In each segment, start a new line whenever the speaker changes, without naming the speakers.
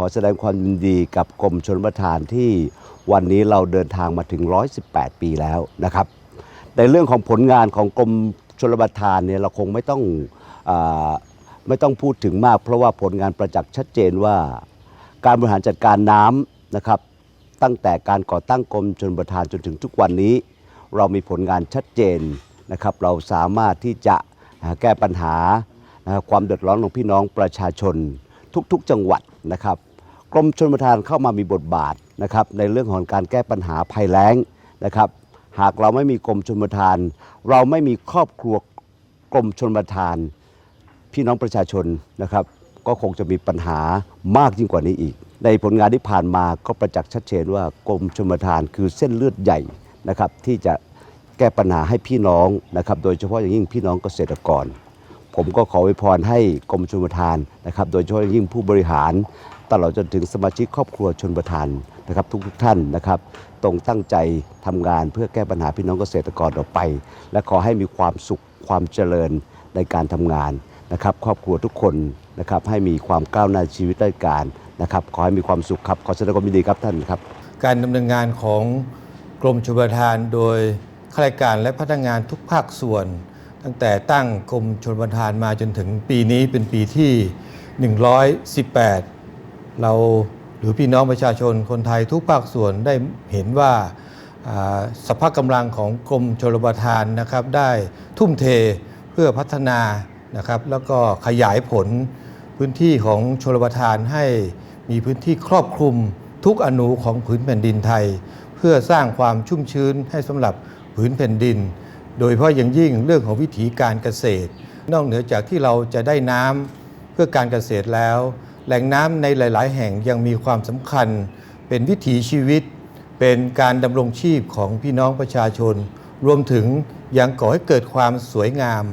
ขอแสดงความยินดีกับกรมชนประทานที่วันนี้เราเดินทางมาถึง 118 ปีแล้วนะครับ ในเรื่องของผลงานของกรมชลประทานเนี่ยเราคงไม่ต้องอไม่ต้องพูดถึงมาก เพราะว่าผลงานประจักษ์ชัดเจนว่า การบริหารจัดการน้ำนะครับ ตั้งแต่การก่อตั้งกรมชนประทานจนถึงทุกวันนี้ เรามีผลงานชัดเจนนะครับ เราสามารถที่จะแก้ปัญหาครับความเดือดร้อนของพี่น้องประชาชนทุกๆจังหวัดนะครับ กรมชนประทานเข้ามามีบทบาทนะครับในเรื่องของการแก้ปัญหาภัยแล้งนะครับ หากเราไม่มีกรมชนประทาน เราไม่มีครอบครัวกรมชนประทาน พี่น้องประชาชนนะครับ ก็คงจะมีปัญหามากยิ่งกว่านี้อีก ในผลงานที่ผ่านมาก็ประจักษ์ชัดเจนว่ากรมชลประทานคือเส้นเลือดใหญ่นะครับที่จะแก้ปัญหาให้พี่น้องนะครับ โดยเฉพาะอย่างยิ่งพี่น้องเกษตรกร ผมก็ขออวยพรให้กรมชลประทานนะครับ โดยเฉพาะอย่างยิ่งผู้บริหาร ตลอดจนถึงสมาชิกครอบครัวชนประทานนะครับทุกๆท่านนะครับตรงตั้งใจทำงานเพื่อแก้ปัญหาพี่น้องเกษตรกรต่อไป และขอให้มีความสุขความเจริญในการทำงานนะครับ ครอบครัวทุกคนนะครับให้มีความก้าวหน้าชีวิตราชการนะครับ ขอให้มีความสุขครับขอแสดงความยินดีครับท่านครับ
การดำเนินงานของกรมชลประทานโดยข้าราชการและพนักงานทุกภาคส่วน ตั้งแต่ตั้งกรมชลประทานมาจนถึงปีนี้เป็นปีที่ 118 เราหรือพี่น้องประชาชนคนไทยทุกภาคส่วนได้เห็นว่าสภาพกำลังของกรมชลประทานนะครับได้ทุ่มเทเพื่อพัฒนานะครับแล้วก็ขยายผลพื้นที่ของชลประทานให้มีพื้นที่ครอบคลุมทุกอนูของผืนแผ่นดินไทย เพื่อสร้างความชุ่มชื้นให้สำหรับผืนแผ่นดิน โดยเฉพาะอย่างยิ่งเรื่องของวิถีการเกษตร นอกเหนือจากที่เราจะได้น้ำเพื่อการเกษตรแล้ว แหล่งน้ำในหลาย ๆ แห่งยังมีความสำคัญ เป็นวิถีชีวิต เป็นการดำรงชีพของพี่น้องประชาชน รวมถึงยังก่อให้เกิดความสวยงาม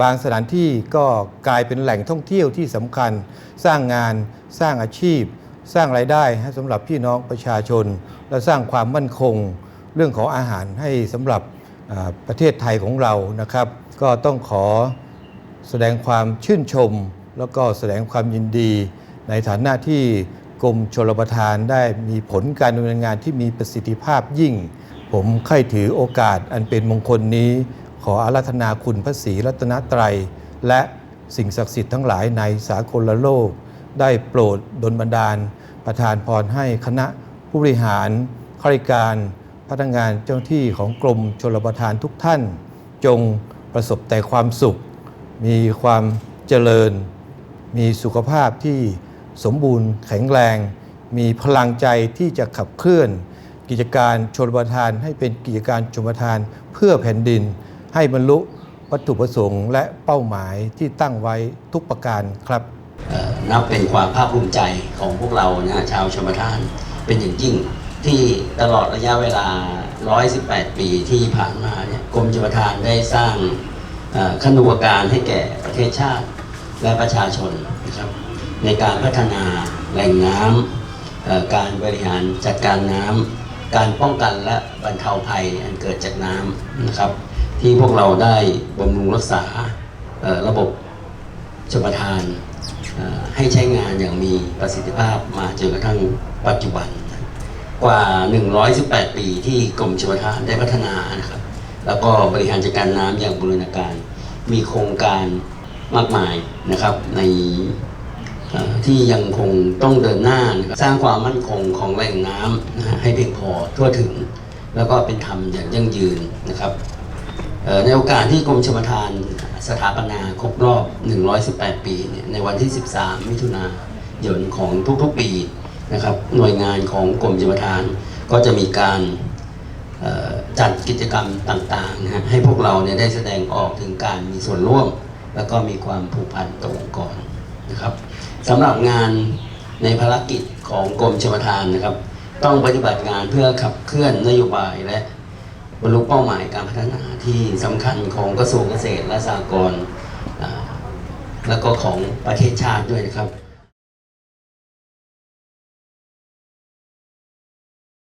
บางสถานที่ก็กลายเป็นแหล่งท่องเที่ยวที่สำคัญ สร้างงาน สร้างอาชีพ สร้างรายได้ให้สำหรับพี่น้องประชาชน และสร้างความมั่นคง เรื่องของอาหารให้สำหรับประเทศไทยของเรานะครับ ก็ต้องขอแสดงความชื่นชม แล้วก็แสดงความยินดี ในฐานะที่กรมชลประทานได้มีผลการดำเนินงานที่มีประสิทธิภาพยิ่ง ผมใคร่ถือโอกาสอันเป็นมงคลนี้ ขออาราธนาคุณพระศรีรัตนตรัย และสิ่งศักดิ์สิทธิ์ทั้งหลายในสากลโลก ได้โปรดดลบันดาล ประทานพรให้คณะผู้บริหารข้าราชการพนักงานเจ้าหน้าที่ของกรมชลประทานทุกท่าน จงประสบแต่ความสุข มีความเจริญ มีสุขภาพที่ สมบูรณ์แข็งแรง มีพลังใจที่จะขับเคลื่อน กิจการชนประทาน ให้เป็นกิจการชนประทานเพื่อแผ่นดิน ให้บรรลุวัตถุประสงค์และเป้าหมายที่ตั้งไว้ทุกประการครับ
นับเป็นความภาคภูมิใจของพวกเรานะฮะชาวชมทาน เป็นอย่างยิ่งที่ตลอดระยะเวลา 118 ปีที่ผ่านมาเนี่ยกรมชมทานได้สร้างขนบการให้แก่ประเทศชาติและประชาชนนะครับ ในการพัฒนาแหล่งน้ำการบริหารจัดการน้ำการป้องกันและบรรเทาภัยอันเกิดจากน้ำนะครับ ที่พวกเราได้บำรุงรักษาระบบชมทานให้ใช้งานอย่างมีประสิทธิภาพมาจนกระทั่งปัจจุบัน กว่า 118 ปีที่กรมชลประทานได้พัฒนานะครับ แล้วก็บริหารจัดการน้ำอย่างบูรณาการ มีโครงการมากมายนะครับใน ที่ยังคงต้องเดินหน้านรสร้างความมั่นคงของแหล่งน้ำนะให้เพียงพอทั่วถึง แล้วก็เป็นธรรมอย่างยั่งยืนนะครับในโอกาสที่กรมชลประทานสถาปนาครบรอบ 118 ปีเนี่ยในวันที่ 13 มิถุนายนของทุกๆปีนะครับหน่วยงานของกรมชลประทานก็จะมีการจัดกิจกรรมต่างๆนะให้พวกเราเนี่ยได้แสดงออกถึงการมีส่วนร่วม แล้วก็มีความผูกพันต่อองค์กรนะครับ สำหรับงานในภารกิจของกรมชมทานนะครับ ต้องปฏิบัติงานเพื่อขับเคลื่อนนโยบายและบรรลุเป้าหมายการพัฒนาที่สำคัญของกระทรวงเกษตรและสหกรณ์แล้วก็ของประเทศชาติด้วยนะครับ